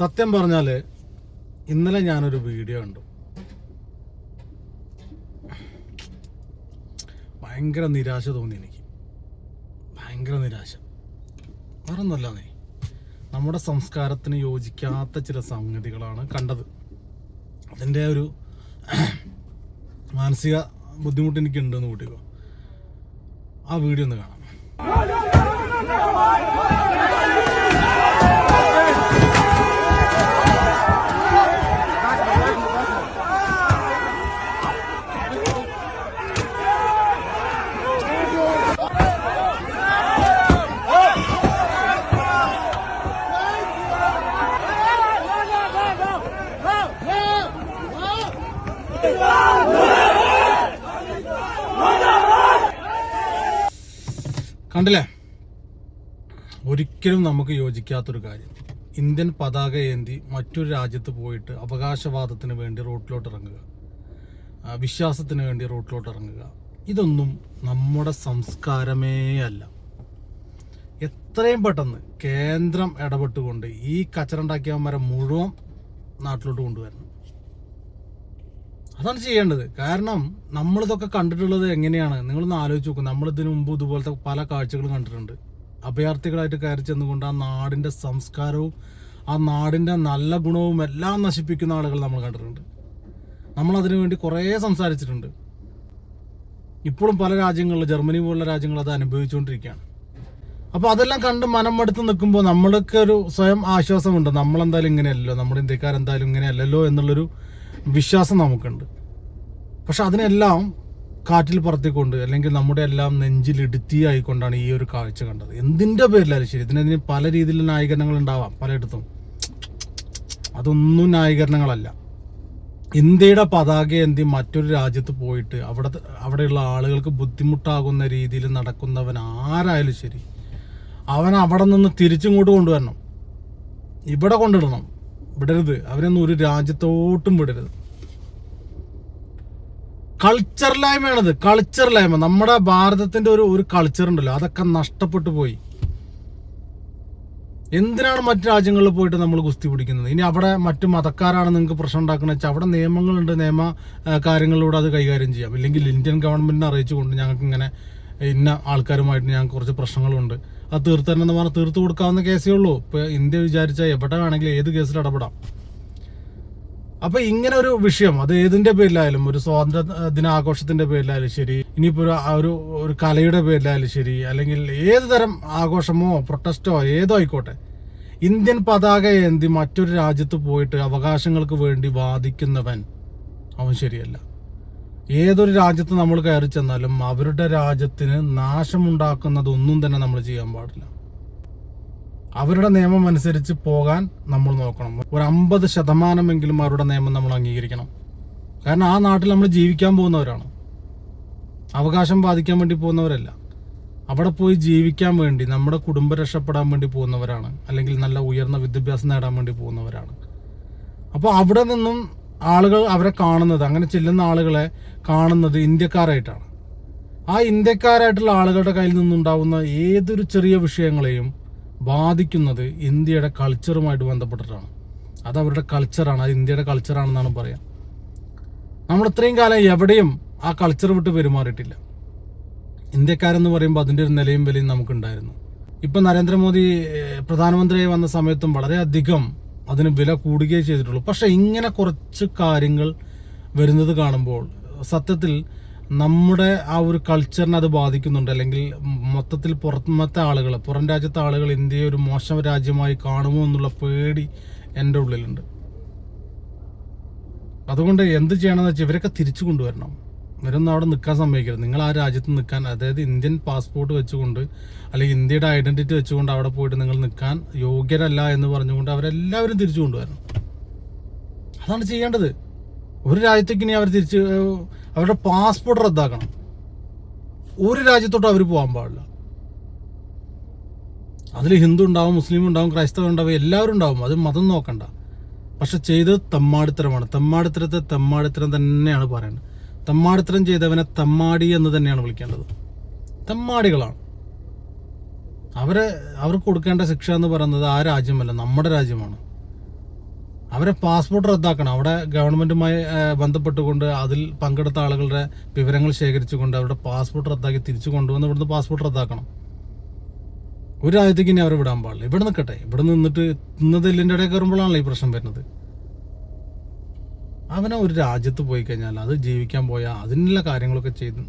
സത്യം പറഞ്ഞാൽ ഇന്നലെ ഞാനൊരു വീഡിയോ കണ്ടു. ഭയങ്കര നിരാശ തോന്നി എനിക്ക്. ഭയങ്കര നിരാശ. വേറൊന്നുമല്ല നീ. നമ്മുടെ സംസ്കാരത്തിന് യോജിക്കാത്ത ചില സംഗതികളാണ് കണ്ടത്. അതിന്റെ ഒരു മാനസിക ബുദ്ധിമുട്ട് എനിക്കുണ്ടെന്ന് കൂട്ടിക്കോ. ആ വീഡിയോ ഒന്ന് കാണാം. കണ്ടില്ലേ? ഒരിക്കലും നമുക്ക് യോജിക്കാത്തൊരു കാര്യം. ഇന്ത്യൻ പതാക ഏന്തി മറ്റൊരു രാജ്യത്ത് പോയിട്ട് അവകാശവാദത്തിന് വേണ്ടി റോട്ടിലോട്ട് ഇറങ്ങുക. വിശ്വാസത്തിന് വേണ്ടി റോട്ടിലോട്ട് ഇറങ്ങുക. ഇതൊന്നും നമ്മുടെ സംസ്കാരമേ അല്ല. എത്രയും പെട്ടെന്ന് കേന്ദ്രം ഇടപെട്ടുകൊണ്ട് ഈ കച്ചറുണ്ടാക്കിയവന്മാരെ മുഴുവൻ നാട്ടിലോട്ട് കൊണ്ടുവരണം. അതാണ് ചെയ്യേണ്ടത്. കാരണം നമ്മളിതൊക്കെ കണ്ടിട്ടുള്ളത് എങ്ങനെയാണ്? നിങ്ങളൊന്ന് ആലോചിച്ച് നോക്കും. നമ്മളിതിനു മുമ്പ് ഇതുപോലത്തെ പല കാഴ്ചകളും കണ്ടിട്ടുണ്ട്. അഭയാർത്ഥികളായിട്ട് കയറി ചെന്നുകൊണ്ട് ആ നാടിന്റെ സംസ്കാരവും ആ നാടിന്റെ നല്ല ഗുണവും എല്ലാം നശിപ്പിക്കുന്ന ആളുകൾ നമ്മൾ കണ്ടിട്ടുണ്ട്. നമ്മൾ അതിനു വേണ്ടി കുറേ സംസാരിച്ചിട്ടുണ്ട്. ഇപ്പോഴും പല രാജ്യങ്ങളിൽ ജർമ്മനി പോലുള്ള രാജ്യങ്ങൾ അത് അനുഭവിച്ചുകൊണ്ടിരിക്കുകയാണ്. അപ്പോൾ അതെല്ലാം കണ്ട് മനം മടുത്ത് നിൽക്കുമ്പോൾ നമ്മൾക്ക് ഒരു സ്വയം ആശ്വാസമുണ്ട്. നമ്മളെന്തായാലും ഇങ്ങനെയല്ലോ നമ്മുടെ ഇന്ത്യക്കാരെന്തായാലും ഇങ്ങനെയല്ലല്ലോ എന്നുള്ളൊരു വിശ്വാസം നമുക്കുണ്ട്. പക്ഷെ അതിനെല്ലാം കാറ്റിൽ പറത്തിക്കൊണ്ട് അല്ലെങ്കിൽ നമ്മുടെ എല്ലാം നെഞ്ചിൽ ഇടുത്തിയായിക്കൊണ്ടാണ് ഈ ഒരു കാഴ്ച കണ്ടത്. എന്തിന്റെ പേരിലായാലും ശരി ഇതിനതിന് പല രീതിയിലുള്ള ന്യായീകരണങ്ങൾ ഉണ്ടാവാം പലയിടത്തും. അതൊന്നും ന്യായീകരണങ്ങളല്ല. ഇന്ത്യയുടെ എന്തി മറ്റൊരു രാജ്യത്ത് പോയിട്ട് അവിടെ അവിടെയുള്ള ആളുകൾക്ക് ബുദ്ധിമുട്ടാകുന്ന രീതിയിൽ നടക്കുന്നവൻ ആരായാലും ശരി അവൻ അവിടെ നിന്ന് തിരിച്ചിങ്ങോട്ട് കൊണ്ടുവരണം. ഇവിടെ കൊണ്ടിടണം. വിടരുത്. അവരൊന്നും ഒരു രാജ്യത്തോട്ടും വിടരുത്. കൾച്ചറിലായ്മയാണത് കൾച്ചറിലായ്മ നമ്മുടെ ഭാരതത്തിന്റെ ഒരു ഒരു കൾച്ചർ ഉണ്ടല്ലോ. അതൊക്കെ നഷ്ടപ്പെട്ടു പോയി. എന്തിനാണ് മറ്റു രാജ്യങ്ങളിൽ പോയിട്ട് നമ്മൾ ഗുസ്തി പിടിക്കുന്നത്? ഇനി അവിടെ മറ്റു മതക്കാരാണ് നിങ്ങൾക്ക് പ്രശ്നം ഉണ്ടാക്കുന്നത് വെച്ചാൽ അവിടെ നിയമങ്ങളുണ്ട്. നിയമ കാര്യങ്ങളിലൂടെ അത് കൈകാര്യം ചെയ്യാം. ഇല്ലെങ്കിൽ ഇന്ത്യൻ ഗവൺമെന്റിനെ അറിയിച്ചുകൊണ്ട് ഞങ്ങൾക്ക് ഇങ്ങനെ ഇന്ന ആൾക്കാരുമായിട്ട് ഞങ്ങൾക്ക് കുറച്ച് പ്രശ്നങ്ങളുണ്ട്. അത് തീർത്ത് എന്ന് പറഞ്ഞാൽ തീർത്ത് കൊടുക്കാവുന്ന കേസേ ഉള്ളൂ. ഇപ്പൊ ഇന്ത്യ വിചാരിച്ചാൽ എവിടെ വേണമെങ്കിലും ഏത് കേസിൽ ഇടപെടാം. അപ്പോൾ ഇങ്ങനെ ഒരു വിഷയം അത് ഏതിന്റെ പേരിലായാലും ഒരു സ്വാതന്ത്ര്യ ദിനാഘോഷത്തിന്റെ പേരിലായാലും ശരി ഇനിയിപ്പോ ഒരു ആ ഒരു ഒരു കലയുടെ പേരിലായാലും ശരി അല്ലെങ്കിൽ ഏത് തരം ആഘോഷമോ പ്രൊട്ടസ്റ്റോ ഏതോ ആയിക്കോട്ടെ ഇന്ത്യൻ പതാക ഏന്തി മറ്റൊരു രാജ്യത്ത് പോയിട്ട് അവകാശങ്ങൾക്ക് വേണ്ടി വാദിക്കുന്നവൻ അവൻ ശരിയല്ല. ഏതൊരു രാജ്യത്ത് നമ്മൾ കയറി ചെന്നാലും അവരുടെ രാജ്യത്തിന് നാശമുണ്ടാക്കുന്നതൊന്നും തന്നെ നമ്മൾ ചെയ്യാൻ പാടില്ല. അവരുടെ നിയമം അനുസരിച്ച് പോകാൻ നമ്മൾ നോക്കണം. ഒരു അമ്പത് ശതമാനമെങ്കിലും അവരുടെ നിയമം നമ്മൾ അംഗീകരിക്കണം. കാരണം ആ നാട്ടിൽ നമ്മൾ ജീവിക്കാൻ പോകുന്നവരാണ്. അവകാശം ബാധിക്കാൻ വേണ്ടി പോകുന്നവരല്ല. അവിടെ പോയി ജീവിക്കാൻ വേണ്ടി നമ്മുടെ കുടുംബം രക്ഷപ്പെടാൻ വേണ്ടി പോകുന്നവരാണ്. അല്ലെങ്കിൽ നല്ല ഉയർന്ന വിദ്യാഭ്യാസം നേടാൻ വേണ്ടി പോകുന്നവരാണ്. അപ്പോൾ അവിടെ നിന്നും ആളുകൾ അവരെ കാണുന്നത് അങ്ങനെ ചെല്ലുന്ന ആളുകളെ കാണുന്നത് ഇന്ത്യക്കാരായിട്ടാണ്. ആ ഇന്ത്യക്കാരായിട്ടുള്ള ആളുകളുടെ കയ്യിൽ നിന്നുണ്ടാവുന്ന ഏതൊരു ചെറിയ വിഷയങ്ങളെയും ബാധിക്കുന്നത് ഇന്ത്യയുടെ കൾച്ചറുമായിട്ട് ബന്ധപ്പെട്ടിട്ടാണ്. അത് അവരുടെ കൾച്ചറാണ് അത് ഇന്ത്യയുടെ കൾച്ചറാണെന്നാണ് പറയാം. നമ്മൾ ഇത്രയും കാലം എവിടെയും ആ കൾച്ചർ വിട്ട് പെരുമാറിയിട്ടില്ല. ഇന്ത്യക്കാരെന്ന് പറയുമ്പോൾ അതിന്റെ ഒരു നിലയും വിലയും നമുക്കുണ്ടായിരുന്നു. ഇപ്പം നരേന്ദ്രമോദി പ്രധാനമന്ത്രിയായി വന്ന സമയത്തും വളരെയധികം അതിന് വില കൂടുകയേ ചെയ്തിട്ടുള്ളൂ. പക്ഷേ ഇങ്ങനെ കുറച്ച് കാര്യങ്ങൾ വരുന്നത് കാണുമ്പോൾ സത്യത്തിൽ നമ്മുടെ ആ ഒരു കൾച്ചറിനെ അത് ബാധിക്കുന്നുണ്ട്. അല്ലെങ്കിൽ മൊത്തത്തിൽ പുറമത്തെ ആളുകൾ പുറം രാജ്യത്തെ ആളുകൾ ഇന്ത്യയെ ഒരു മോശം രാജ്യമായി കാണുമോ എന്നുള്ള പേടി എന്റെ ഉള്ളിലുണ്ട്. അതുകൊണ്ട് എന്ത് ചെയ്യണമെന്ന് വെച്ചാൽ ഇവരൊക്കെ തിരിച്ചു കൊണ്ടുവരണം. ഇവരൊന്നും അവിടെ നിൽക്കാൻ സമ്മതിക്കരുത്. നിങ്ങൾ ആ രാജ്യത്ത് നിൽക്കാൻ അതായത് ഇന്ത്യൻ പാസ്പോർട്ട് വെച്ചുകൊണ്ട് അല്ലെങ്കിൽ ഇന്ത്യയുടെ ഐഡന്റിറ്റി വെച്ചുകൊണ്ട് അവിടെ പോയിട്ട് നിങ്ങൾ നിൽക്കാൻ യോഗ്യരല്ല എന്ന് പറഞ്ഞുകൊണ്ട് അവരെല്ലാവരും തിരിച്ചു കൊണ്ടുവരണം. അതാണ് ചെയ്യേണ്ടത്. ഒരു രാജ്യത്തേക്ക് ഇനി അവർ തിരിച്ച് അവരുടെ പാസ്പോർട്ട് റദ്ദാക്കണം. ഒരു രാജ്യത്തോട്ട് അവർ പോകാൻ പാടില്ല. അതിൽ ഹിന്ദു ഉണ്ടാവും മുസ്ലിം ഉണ്ടാവും ക്രൈസ്തവ ഉണ്ടാവും എല്ലാവരും ഉണ്ടാവും. അത് മതം നോക്കണ്ട. പക്ഷെ ചെയ്തത് തെമ്മാടിത്തരമാണ്. തെമ്മാടിത്തരത്തെ തെമ്മാടിത്തരം തന്നെയാണ് പറയുന്നത്. തെമ്മാടിത്തരം ചെയ്തവനെ തമ്മാടി എന്ന് തന്നെയാണ് വിളിക്കേണ്ടത്. തമ്മാടികളാണ്. അവരെ അവർക്ക് കൊടുക്കേണ്ട ശിക്ഷ എന്ന് പറയുന്നത് ആ രാജ്യമല്ല നമ്മുടെ രാജ്യമാണ്. അവരെ പാസ്പോർട്ട് റദ്ദാക്കണം. അവിടെ ഗവൺമെന്റുമായി ആ, ബന്ധപ്പെട്ടുകൊണ്ട് അതിൽ പങ്കെടുത്ത ആളുകളുടെ വിവരങ്ങൾ ശേഖരിച്ചുകൊണ്ട് അവരുടെ പാസ്പോർട്ട് റദ്ദാക്കി തിരിച്ചു കൊണ്ടുവന്ന് ഇവിടുന്ന് പാസ്പോർട്ട് റദ്ദാക്കണം. ഒരു രാജ്യത്തേക്ക് ഇനി അവരെ വിടാൻ പാടില്ല. ഇവിടെ നിൽക്കട്ടെ. ഇവിടെ നിന്നിട്ട് ഇന്നത് ഇല്ലിന്റെ ഇടയിൽ കയറുമ്പോഴാണല്ലോ ഈ പ്രശ്നം വരുന്നത്. അവനെ ഒരു രാജ്യത്ത് പോയി കഴിഞ്ഞാൽ അത് ജീവിക്കാൻ പോയാൽ അതിനുള്ള കാര്യങ്ങളൊക്കെ ചെയ്ത്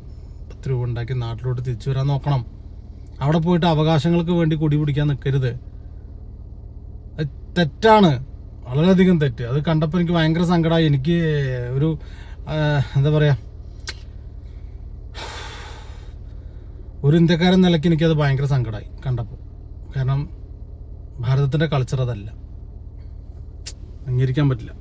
പത്ത് രൂപ ഉണ്ടാക്കി നാട്ടിലോട്ട് തിരിച്ചു വരാൻ നോക്കണം. അവിടെ പോയിട്ട് അവകാശങ്ങൾക്ക് വേണ്ടി കൊടി പിടിക്കാൻ നിൽക്കരുത് തെറ്റാണ്. വളരെയധികം തെറ്റ്. അത് കണ്ടപ്പോൾ എനിക്ക് ഭയങ്കര സങ്കടമായി എനിക്ക് ഒരു എന്താ പറയുക ഒരു ഇന്ത്യക്കാരൻ നിലയ്ക്ക് എനിക്കത് ഭയങ്കര സങ്കടമായി കണ്ടപ്പോൾ കാരണം ഭാരതത്തിന്റെ കൾച്ചർ അതല്ല. അംഗീകരിക്കാൻ പറ്റില്ല.